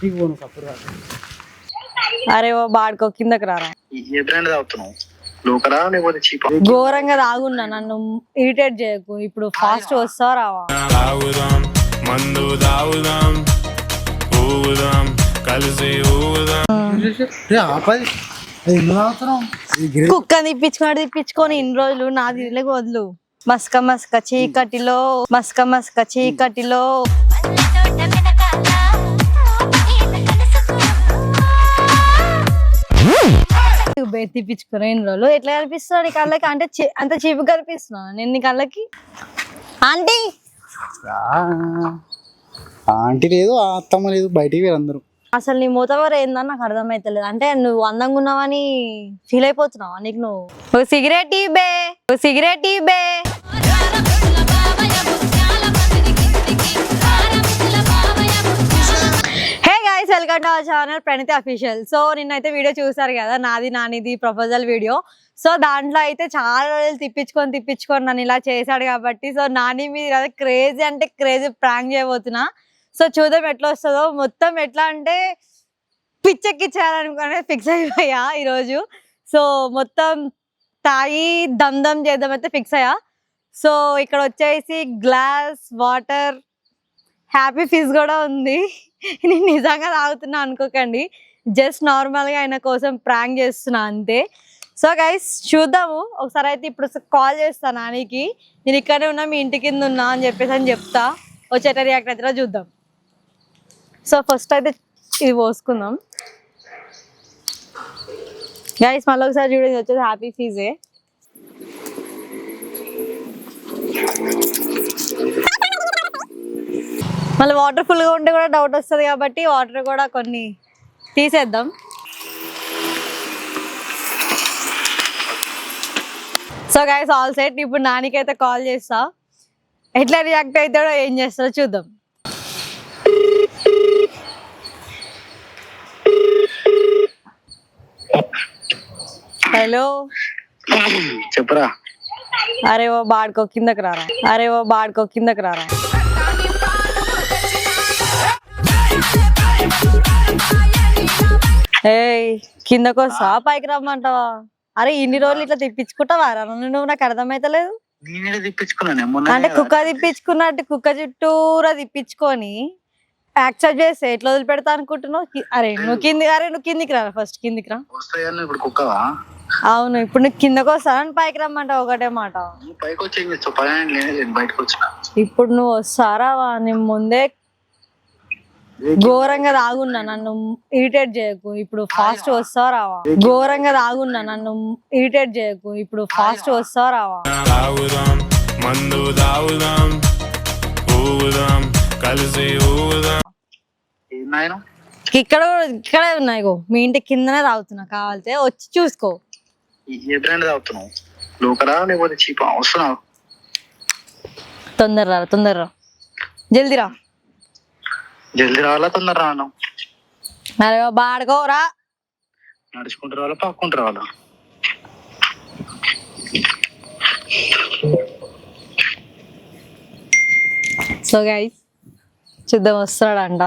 ఇంటికి పోను సప్పుడు అరే ఓ బాడుకో కిందకి రారా? ఏ బ్రాండ్ తాగుతున్నావు లోకలా లేకపోతే చీప్ ఘోరంగా తాగున్నా నన్ను ఇరిటేట్ చేయకు. ఇప్పుడు ఫాస్ట్ వస్తావా రావా? తాగుదాం మందు ఊగుదాం కలిసి ఊగుదాం. ఆపది కుక్క తిప్పించుకొని తిప్పించుకొని ఇన్ని రోజులు నాది వదులు. మస్క మస్క చీకటిలో మస్క మస్క చీకటిలో. తిప్పించుకుని రోజులు? ఎట్లా కనిపిస్తున్నావు నీ కళ్ళకి? అంటే అంత చీపు కనిపిస్తున్నావు నేను నీ కళ్ళకి? ఆంటీ! ఆంటీ లేదు అత్తమ్మ లేదు బయటికి వేరు అందరూ. అసలు నీ మూతవర ఏందని నాకు అర్థమైతలేదు. అంటే నువ్వు అందంగా ఉన్నావని ఫీల్ అయిపోతున్నావా నీకు నువ్వు? సిగరెట్ బే. Cigarette bay. Guys welcome to our channel Praniti official so నిన్నైతే వీడియో చూసారు కదా నాది నానిది ప్రపోజల్ వీడియో సో దాంట్లో అయితే చాలా రోజులు తిప్పించుకొని తిప్పించుకొని నన్ను ఇలా చేశాడు కాబట్టి సో నాని మీద కదా క్రేజీ అంటే క్రేజీ ప్రాంక్ చేయబోతున్నా. సో చూద్దాం ఎట్లా వస్తుందో. మొత్తం ఎట్లా అంటే పిచ్చెక్కిచ్చేయాలనుకునే ఫిక్స్ అయిపోయా ఈరోజు. సో మొత్తం తాగి దమ్ దమ్ చేద్దామైతే ఫిక్స్ అయ్యా. సో ఇక్కడ వచ్చేసి గ్లాస్ వాటర్ హ్యాపీ ఫీజ్ కూడా ఉంది. నేను నిజంగా తాగుతున్నా అనుకోకండి. జస్ట్ నార్మల్గా ఆయన కోసం ప్రాంక్ చేస్తున్నా అంతే. సో గైస్ చూద్దాము. ఒకసారి అయితే ఇప్పుడు కాల్ చేస్తా నానికి. నేను ఇక్కడే ఉన్నా మీ ఇంటి కింద ఉన్నా అని చెప్పేసి అని చెప్తా. వచ్చేట రియాక్ట్ అయితే చూద్దాం. సో ఫస్ట్ అయితే ఇది పోసుకుందాం. గైస్ మళ్ళీ ఒకసారి చూడండి ఇది వచ్చేసి హ్యాపీ ఫీజే. మళ్ళీ వాటర్ ఫుల్గా ఉంటే కూడా డౌట్ వస్తుంది కాబట్టి వాటర్ కూడా కొన్ని తీసేద్దాం. సో గైస్ ఆల్ సెట్ ఇప్పుడు నానికైతే కాల్ చేస్తా. ఎట్లా రియాక్ట్ అవుతాడో ఏం చేస్తాడో చూద్దాం. హలో చెప్పరా. అరే ఓ బాడుకో కిందకి రారా. అరే ఓ బాడుకో కిందకి రారా. ఏయ్ కిందకు పైకి రమ్మంటావా? అరే ఇన్ని రోజులు ఇట్లా తిప్పించుకుంటావా? నువ్వు నాకు అర్థమైతలేదు. అంటే కుక్క తిప్పించుకున్నట్టు కుక్క చుట్టూరా తిప్పించుకొని యాక్సెప్ట్ చేస్తే ఎట్లా వదిలిపెడతా అనుకుంటున్నావు? అరే నువ్వు కింది అరే నువ్వు కిందికి రా ఫస్ట్ కిందికి రా. ఇప్పుడు కుక్కవా? అవును ఇప్పుడు నువ్వు కిందకు వస్తానని పైకి రమ్మంటావు ఒకటే మాట. ఇప్పుడు నువ్వు వస్తారా నేను ముందే ఘోరంగా తాగున్నా నన్ను ఇరిటేట్ చేయకు ఇప్పుడు ఫాస్ట్ వస్తావా రావా. ఘోరంగా తాగున్నా నన్ను ఇరిటేట్ చేయకు ఇప్పుడు ఫాస్ట్ వస్తావా రావా. తాగుదాం మందు తాగుదాం ఊగుదాం కలిసి ఊగుదాం. ఏం నాయన? ఇక్కడ కూడా- ఇక్కడే ఉన్నాయి ఇగో మీ ఇంటి కిందనే తాగుతున్నా కావాలితే వచ్చి చూసుకో. ఏ బ్రాండ్ తాగుతున్నావు. లోకలా లేకపోతే చీప్ వస్తున్నావు? తొందర రా తొందర రా. జల్దీ రావాలా తొందర రాను అరే బాడుకోరా నడుచుకుంటూ రావాలా పాక్కుంటూ రావాలా? సో గైస్ చూద్దాం వస్తాడంట?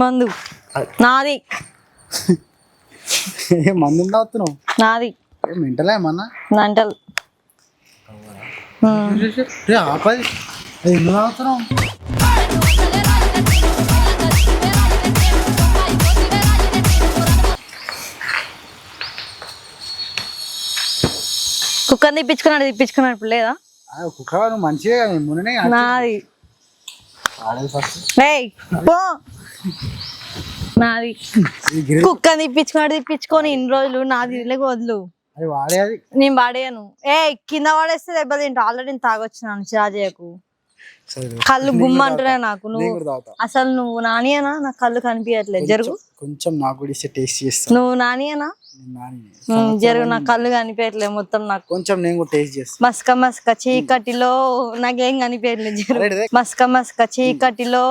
మందు. నాది. ఏ మందు తాగుతున్నావు నాది. మెంటలా ఏమన్నా? నంటల్ ఏ ఆపది. ఎందుకు తాగుతున్నావు కుక్కని తిప్పించుకున్నాడు తిప్పించుకున్నాడు. ఇప్పుడు లేదా? కుక్క నువ్వు మంచిగా మొన్ననే నాది. ఆడేది. ఫస్ట్ పో. నాది. కుక్కని తిప్పించుకున్నాడు తిప్పించుకొని ఇన్ని రోజులు నాది ఇళ్ళకి వదులు. నేను పడేయను ఏ కింద పడేస్తే దెబ్బ తింటా. ఆల్రెడీ నేను తాగొచ్చినాను చిరాజయ్యకు కళ్ళు గుమ్మ అంటున్నాయి నాకు నువ్వు. అసలు నువ్వు నానియనా నాకు కళ్ళు కనిపించట్లేదు జరుగు. కొంచెం నాకు కూడా ఇస్తే టేస్ట్ చేస్తా. నువ్వు నానియనా జరుగు నా కళ్ళు కనిపించట్లేదు మొత్తం నాకు. కొంచెం నేను కూడా టేస్ట్ చేస్తా. మస్క మస్క చీకటిలో నాకేం కనిపించట్లేదు జరుగు. మస్క మస్క చీకటిలో.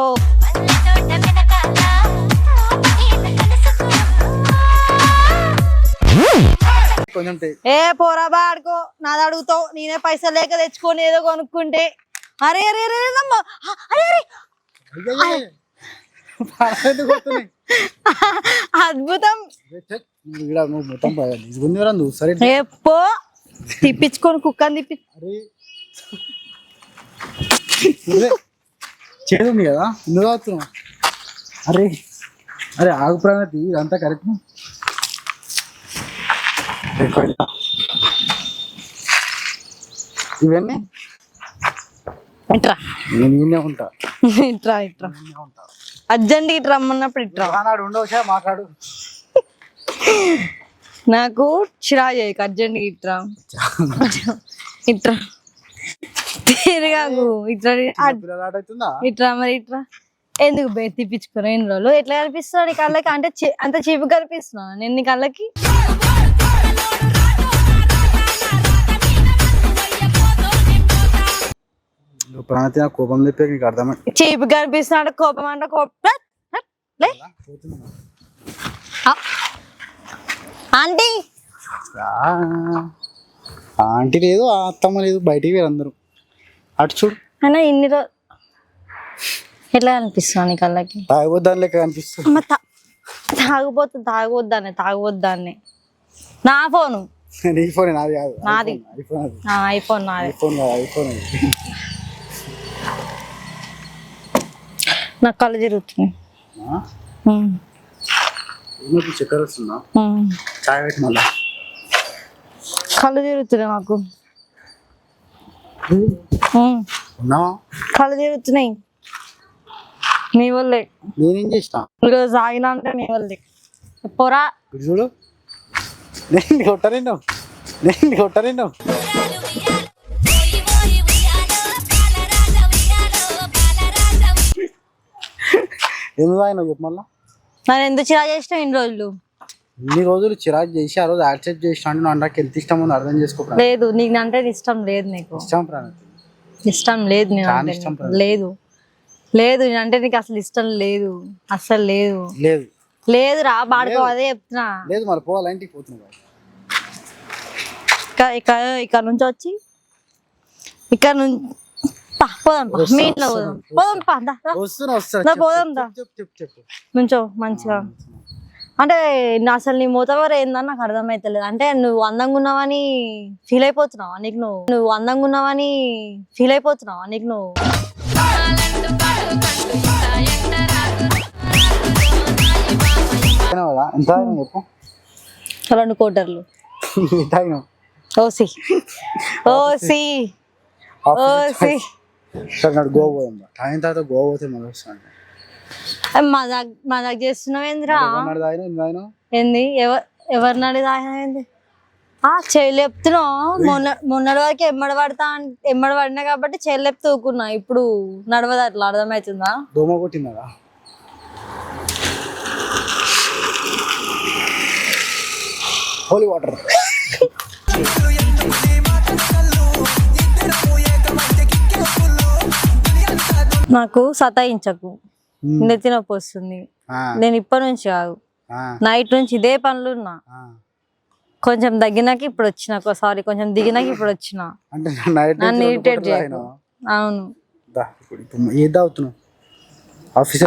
కొంచెం ఏ పోరా బా ఆడుకో నాది అడుగుతావు. నేనే పైసలు లేక తెచ్చుకొని ఏదో కొనుక్కుంటే. అరే అరే అరే అరే అద్భుతం. ఇక్కడ నువ్వు మొత్తం తీసుకుంది ఎవరన్నా నువ్వు. సరే. ఏ పో. తిప్పించుకొని కుక్కని తిప్పి. చేదు ఉంది కదా. అవుతున్నావు అరే. అరే ఆగు ప్రాణతి ఇదంతా కరెక్ట్. ఇవన్నీ? ఇట్రా. నేను ఈయనే ఉంటా. ఇట్రా ఇట్రా. అర్జెంట్ ఇట్రా రమ్మన్నప్పుడు ఇట్రా. ఉండవచ్చా మాట్లాడు. నాకు చిరా చేయకు అర్జెంట్ ఇట్రా. ఇట్రా. తిరగాకు అవుతుందా? ఇట్రా మరి ఇట్రా. ఎందుకు బే తిప్పించుకున్నా ఎన్ని రోజులు. ఎట్లా కనిపిస్తున్నా నీ కళ్ళకి? అంటే అంత చీపు కనిపిస్తున్నా నేను నీ కళ్ళకి? ప్రాణతి నాకు కోపం చెప్పే నీకు అర్థమై చీపు కనిపిస్తున్నా కోపం అంటే కోపం. ఆంటీ ఆ ఆంటీ లేదు ఆ అత్తమ్మ లేదు బయటికి వేరు అందరూ. అటు చూడు. అయినా ఇన్ని రోజు ఎట్లా కనిపిస్తున్నా నీ కళ్ళకి తాగొద్దాని లెక్క కనిపిస్తుంది తాగబోతు తాగవద్దాన్ని తాగవద్దాన్ని నా ఫోను. నీ ఫోన్ నాది కాదు. నాది. ఐఫోన్ నాది. ఐఫోన్ కాదు ఐఫోన్ నాకు కళ్ళు తిరుగుతున్నాయి. చక్కెర వస్తుందా. చాయ్ పెట్టి మళ్ళా. కళ్ళు తిరుగుతున్నాయి నాకు. కళ్ళు తిరుగుతున్నాయి. నీ వల్లే. నేనేం చేసిన ఈరోజు సాగినా అంటే నీ వల్లే. పొరా. చూడు. నేను కొట్ట నిన్ను నేను కొట్ట నిన్ను ఎందుకు ఆయన చెప్పు మళ్ళా? ఎందుకు చిరా చేసినావు ఇన్ని రోజులు? ఇన్ని రోజులు చిరాకు చేసి ఆ రోజు యాక్సెప్ట్ చేసిన అంటే నువ్వు నాకు ఎంత ఇష్టం ఉందో అర్థం చేసుకో ప్రాణం. లేదు నీకు అంటే ఇష్టం లేదు నీకు. ఇష్టం ప్రాణతి ఇష్టం లేదు నేను చాలా అంటే ఇష్టం నీకు. ప్రాణం. లేదు. లేదు అంటే నీకు అసలు ఇష్టం లేదు. అసలు లేదు. లేదు. లేదు. రా బాడుకో అదే చెప్తున్నా. లేదు మరి పోవాలి ఇంటికి పోతున్నావు ఇక్కడ ఇక్కడ ఇక్కడ నుంచి వచ్చి ఇక్కడ నుంచి పోదాం. మీ ఇంట్లో పోదాం. పోదాం పా దా, దా. వస్తున్నా వస్తున్నా దా, చెప్పు, పోదాం దా. చెప్పు చెప్పు చెప్పు. నుంచో మంచిగా. అంటే నా అసలు నీ మూతవర ఏందని నాకు అర్థమైతలేదు. అంటే నువ్వు అందంగా ఉన్నావని ఫీల్ అయిపోతున్నావా? నీకు నువ్వు నువ్వు అందంగా ఉన్నావని ఫీల్ అయిపోతున్నావా? నీకు నువ్వు? తాగినావు? కదా ఎంత తాగినావు చెప్పు. రెండు కోటర్లు. తాగినావు. ఓసి. ఓసి. ఓసి. సరే నాడు గోవా పోదాం రా. తాగిన తర్వాత గోవా పోతే మళ్ళీ వస్తాను మజాక్ మజాక్ చేస్తున్నావు ఏందిరా? నాడు తాగినావు? ఎన్ని తాగినావు? ఏంది? ఎవరు మొన్న మొన్నటి వరకు ఎమ్మడి పడతా ఎమ్మడి పడినా కాబట్టి చెయ్యలేపు తూకున్నా. ఇప్పుడు నడవదు అట్లా. అర్థమవుతుందా? దోమ కొట్టిందా? Holy water. నాకు సతాయించకు. నెత్తి నొప్పి వస్తుంది. నేను ఇప్పటి నుంచి కాదు. నైట్ నుంచి ఇదే పనులు ఉన్నా. కొంచెం తగ్గినాక ఇప్పుడు వచ్చిన. సారీ కొంచెం దిగినాక ఇప్పుడు వచ్చిన. నన్ను ఇరిటేట్ అవును. ఏది తాగుతున్నావు?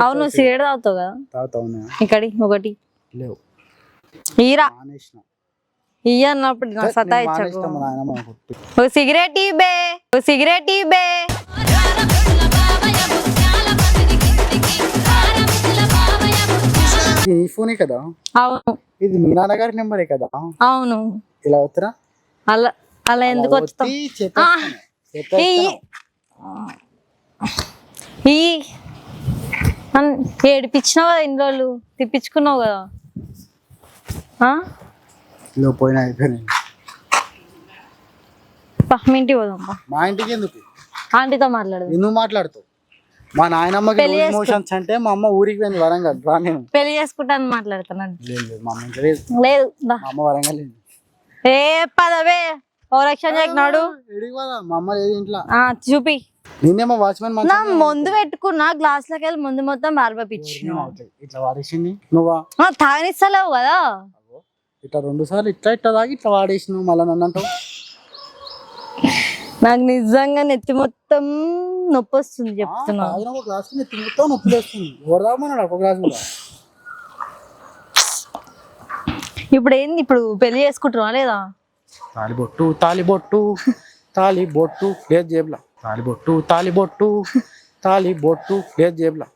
అవును సిగరెట్ తాగుతావు కదా. తాగుతావునా ఇక్కడి ఒకటి. లేవు. ఈరా. మానేసిన ఇయ్య అన్నప్పుడు నాకు సతాయించకు. ఓ సిగరెట్ ఈ బే ఓ సిగరెట్ ఈ బే ఇది నీ ఫోనే కదా? అవును. ఇది మీ నాన్నగారి నెంబరే కదా? అవును. ఇలా వస్తారా అలా అలా ఎందుకు వచ్చుతావు ఈ ఈ ఏడిపించినావు కదా ఇన్ని రోజులు? తిప్పించుకున్నావు కదా. లో పోయినా అయిపోయినాయి మీ ఇంటికి పోదాం పా. మా ఇంటికి ఎందుకు? ఆంటీతో మాట్లాడదు. ఎందుకు మాట్లాడుతావు. మా నాయనమ్మకి పెళ్ళి చేసుకో. మోషన్స్ అంటే మా అమ్మ ఊరికి పోయింది వరంగల్. రా నేను. పెళ్ళి చేసుకుంటాను మాట్లాడుతున్నాను. లేదు లేదు మా అమ్మ ఇంట్లో లేదు. లేదు దా. మా అమ్మ వరంగల్ లేదు. ఏ పదవే. ఓ రక్షణ చేయకున్నాడు ఎడికి పోదా? మా అమ్మ లేదు ఇంట్లో. ఆ చూపి. నిన్నేమో వాచ్మెన్ నా ముందు పెట్టుకున్నా గ్లాస్లోకి వెళ్ళి ముందు మొత్తం బార్బపించిన ఇట్లా వాడేసింది నువ్వా? తాగనిస్తలేవు కదా. ఇట్లా రెండు సార్లు ఇట్లా ఇట్లా తాగి ఇట్లా వాడేసినావు మళ్ళీ నన్ను అంటావు? నాకు నిజంగా నెత్తి మొత్తం నొప్పి వస్తుంది చెప్తున్నా. తాగిన ఒక గ్లాస్ కింద తిరుగుతావు నొప్పి లేస్తుంది. ఎవరు తాగమన్నాడు ఒక గ్లాస్ కూడా ఇప్పుడు ఏంది? ఇప్పుడు పెళ్ళి చేసుకుంటున్నా లేదా? తాలిబొట్టు తాలిబొట్టు తాలిబొట్టు లేదు జేబులా. తాలిబొట్టు తాలిబొట్టు తాలిబొట్టు లేదు జేబులా.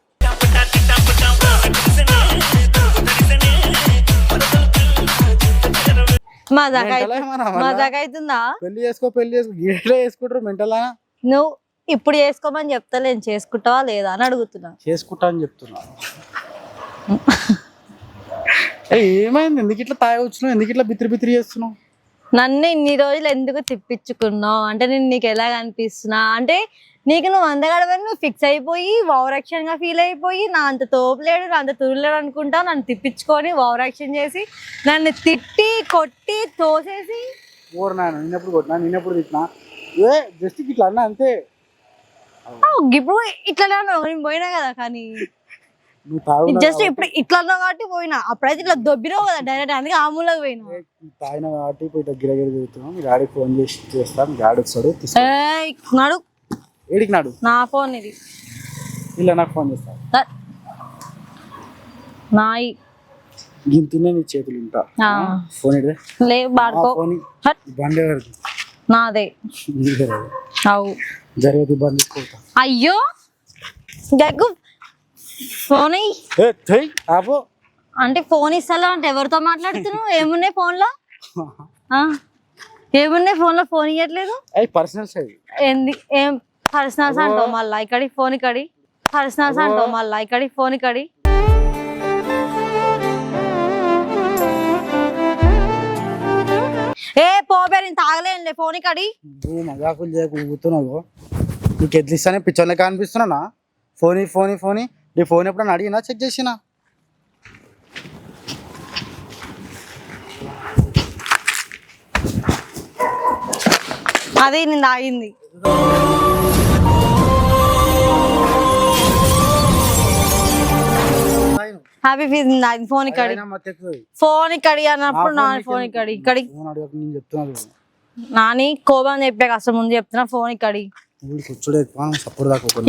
పెళ్ళి చేసుకో పెళ్ళి చేసుకో. గీడలో వేసుకుంటారు మెంటలా? నువ్వు ఇప్పుడు చేసుకోమని చెప్తా నేను చేసుకుంటావా లేదా అని అడుగుతున్నా. చేసుకుంటా అని చెప్తున్నా. ఏమైంది? ఎందుకు ఇట్లా తాగొచ్చినావు ఎందుకు ఇట్లా బిత్రి బిత్రి చేస్తున్నావు? నన్ను ఇన్ని రోజులు ఎందుకు తిప్పించుకున్నావు? అంటే నేను నీకు ఎలా కనిపిస్తున్నా అంటే నీకు నువ్వు అందగడవని నువ్వు ఫిక్స్ అయిపోయి వావరాక్షన్గా ఫీల్ అయిపోయి నా అంత తోపులేడు నా అంత తురులేడు అనుకుంటా నన్ను తిప్పించుకొని వావరాక్షన్ చేసి నన్ను తిట్టి కొట్టి తోసేసి. ఊరు నాయన నిన్నప్పుడు కొట్టినా నిన్నప్పుడు తిట్టినా? ఏ జస్ట్ ఇట్లా అన్నా అంతే. ఇప్పుడు ఇట్లా నేను పోయినా కదా కానీ. జస్ట్ ఇప్పుడు ఇట్లా అన్నావు కాబట్టి పోయినా. అప్పుడైతే ఇట్లా దొబ్బినావు కదా డైరెక్ట్ అందుకే ఆ మూలకు పోయినా. తాగిన కాబట్టి ఇప్పుడు ఇట్లా గిరగిర తిరుగుతున్నాం మీ డాడీకి ఫోన్ చేసి చేస్తాం తీసుకో ఏయ్, నడు. ఏడికి నాడు నా ఫోన్ ఇది. ఇలా నాకు ఫోన్ చేస్తాను ద- నాయి. గింతునే నీ చేతులు ఉంటా. ఫోన్ ఇడే లే బాడుకో. ఫోన్ హట్. బండి నాదే. అవు. జరిగేది బండి అయ్యో! గగ్గు. ఫోన్ ఆపో. అంటే ఫోన్ ఇస్తా అంటే ఎవరితో మాట్లాడుతున్నావు? ఏమున్నాయి ఫోన్లో ఆ? ఏమున్నాయి ఫోన్లో ఫోన్ ఇవ్వట్లేదు అవి పర్సనల్ ఏంది? ఏం? పర్సనల్స్ అంటావు మళ్ళా. ఇక్కడి ఫోన్ ఇక్కడి. పర్సనల్స్ అంటావు మళ్ళా. ఇక్కడి ఫోన్ ఇక్కడి. ఏ పోబే నేను తాగలేనులే. ఫోన్ ఇక్కడి. నువ్వు మగాకులు చేయకు ఊగుతున్నావు నీకు ఎట్లా ఇస్తానే పిచ్చోళ్ళ కనిపిస్తున్నానా? Phone phone phone. నీ ఫోన్ ఎప్పుడన్నా అడిగినా చెక్ చేసినా? అదే నేను తాగింది హ్యాపీ ఫీజ్ తాగింది ఫోన్ ఇక్కడి. ఫోన్ ఇక్కడి అన్నప్పుడు నా నా ఫోన్ ఫోన్? ఇక్కడి ఇక్కడి ఫోన్ నేను కోపం చెప్పే అసలు ముందు చెప్తున్నా ఫోన్ ఇక్కడి.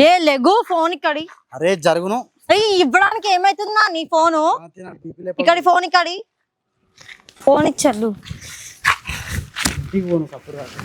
ఏ లెగు ఫోన్ ఇక్కడి అరే జరుగును. ఇవ్వడానికి ఏమైతుందా నీ ఫోను బీపీ లేప- ఇక్కడి ఫోన్ ఇక్కడి ఫోన్ పోను సపోర్ట్ దాకా.